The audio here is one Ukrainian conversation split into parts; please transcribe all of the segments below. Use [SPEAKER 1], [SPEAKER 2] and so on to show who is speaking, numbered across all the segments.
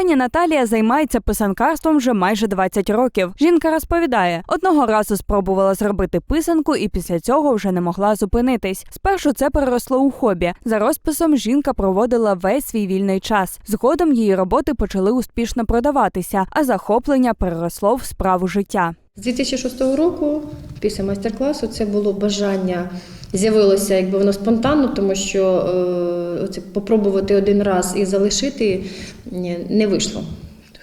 [SPEAKER 1] Пані Наталія займається писанкарством вже майже 20 років. Жінка розповідає, одного разу спробувала зробити писанку і після цього вже не могла зупинитись. Спершу це переросло у хобі. За розписом жінка проводила весь свій вільний час. Згодом її роботи почали успішно продаватися, а захоплення переросло в справу життя.
[SPEAKER 2] З 2006 року, після майстер-класу, це було бажання. З'явилося, якби воно спонтанно, тому що це оце попробувати один раз і залишити не вийшло.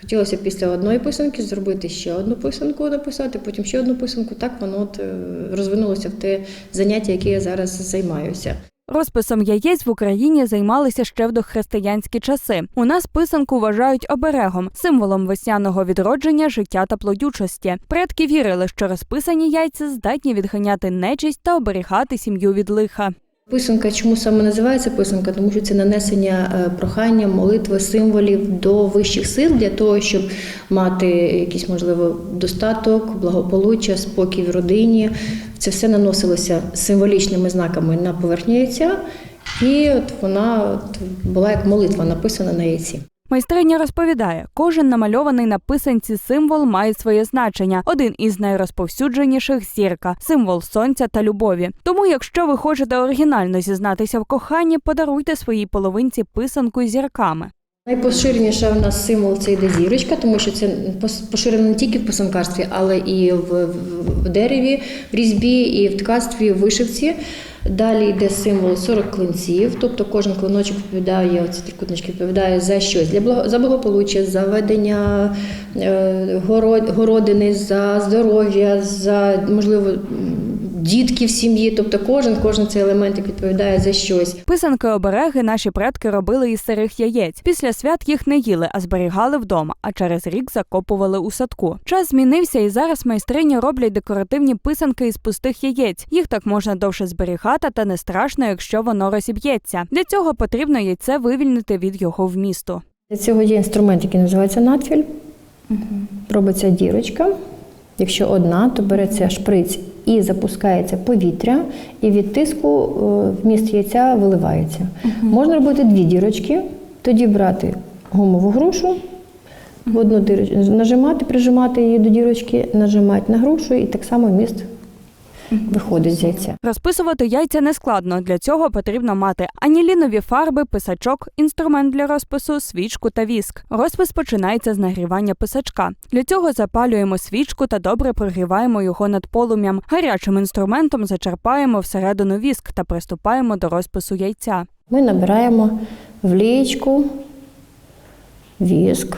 [SPEAKER 2] Хотілося після одної писанки зробити ще одну писанку, написати, потім ще одну писанку. Так воно от, е, розвинулося в те заняття, яке я зараз займаюся.
[SPEAKER 1] Розписом яєць в Україні займалися ще в дохристиянські часи. У нас писанку вважають оберегом, символом весняного відродження, життя та плодючості. Предки вірили, що розписані яйця здатні відганяти нечисть та оберігати сім'ю від лиха.
[SPEAKER 2] Писанка, чому саме називається писанка? Тому що це нанесення е, прохання, молитви, символів до вищих сил для того, щоб мати якийсь можливо достаток, благополуччя, спокій в родині. Це все наносилося символічними знаками на поверхню яйця, і от вона от була як молитва написана на яйці.
[SPEAKER 1] Майстриня розповідає, кожен намальований на писанці символ має своє значення. Один із найрозповсюдженіших зірка, символ сонця та любові. Тому, якщо ви хочете оригінально зізнатися в коханні, подаруйте своїй половинці писанку зірками.
[SPEAKER 2] Найпоширеніша в нас символ це йде зірочка, тому що це поширено не тільки в писанкарстві, але і в, дереві, в різьбі, і в ткацтві, в вишивці. Далі йде символ 40 клинців, тобто кожен клиночок відповідає, оці трикутнички відповідає за щось для за благополуччя, за ведення е, горо- городини, за здоров'я, за можливо дітки в сім'ї. Тобто кожен, кожен цей елементик відповідає за щось.
[SPEAKER 1] Писанки обереги наші предки робили із сирих яєць. Після свят їх не їли, а зберігали вдома, а через рік закопували у садку. Час змінився, і зараз майстрині роблять декоративні писанки із пустих яєць. Їх так можна довше зберігати, та не страшно, якщо воно розіб'ється. Для цього потрібно яйце вивільнити від його вмісту.
[SPEAKER 2] Для цього є інструмент, який називається надфіль. Робиться дірочка. Якщо одна, то береться шприць і запускається повітря, і від тиску в вміст яйця виливається. Можна робити дві дірочки, тоді брати гумову грушу, в одну дірочку нажимати, прижимати її до дірочки, нажимати на грушу, і так само вміст виходить з яйця.
[SPEAKER 1] Розписувати яйця не складно. Для цього потрібно мати анілінові фарби, писачок, інструмент для розпису, свічку та віск. Розпис починається з нагрівання писачка. Для цього запалюємо свічку та добре прогріваємо його над полум'ям. Гарячим інструментом зачерпаємо всередину віск та приступаємо до розпису яйця.
[SPEAKER 2] Ми набираємо в лієчку віск.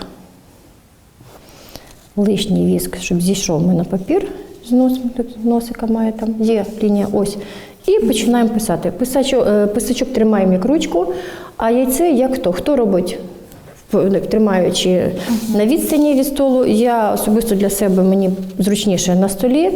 [SPEAKER 2] Лишній віск, щоб зійшов ми на папір з носом, тут носика має там, є лінія ось. І починаємо писати. Писачок, е, писачок тримаємо як ручку, а яйце як хто. Хто робить, тримаючи на відстані від столу. Я особисто для себе мені зручніше на столі,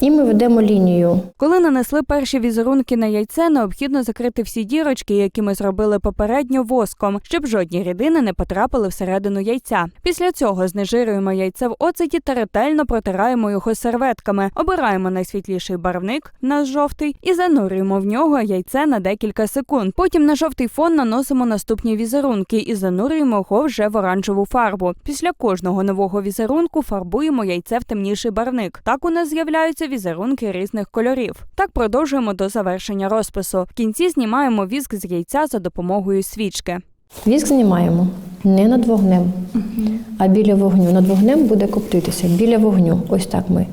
[SPEAKER 2] і ми ведемо лінію.
[SPEAKER 1] Коли нанесли перші візерунки на яйце, необхідно закрити всі дірочки, які ми зробили попередньо воском, щоб жодні рідини не потрапили всередину яйця. Після цього знежирюємо яйце в оцеті та ретельно протираємо його серветками. Обираємо найсвітліший барвник, наш жовтий, і занурюємо в нього яйце на декілька секунд. Потім на жовтий фон наносимо наступні візерунки і занурюємо його вже в оранжеву фарбу. Після кожного нового візерунку фарбуємо яйце в темніший барвник. Так у нас з'являються візерунки різних кольорів. Так продовжуємо до завершення розпису. В кінці знімаємо віск з яйця за допомогою свічки.
[SPEAKER 2] Віск знімаємо не над вогнем, а біля вогню. Над вогнем буде коптитися біля вогню. Ось так ми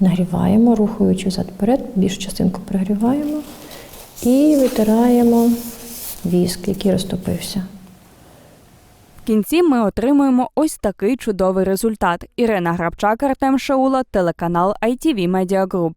[SPEAKER 2] нагріваємо, рухаючи взад вперед, більшу частинку прогріваємо і витираємо віск, який розтопився.
[SPEAKER 1] Кінці ми отримуємо ось такий чудовий результат. Ірина Грабчак, Артем Шаула, телеканал ITV Media Group.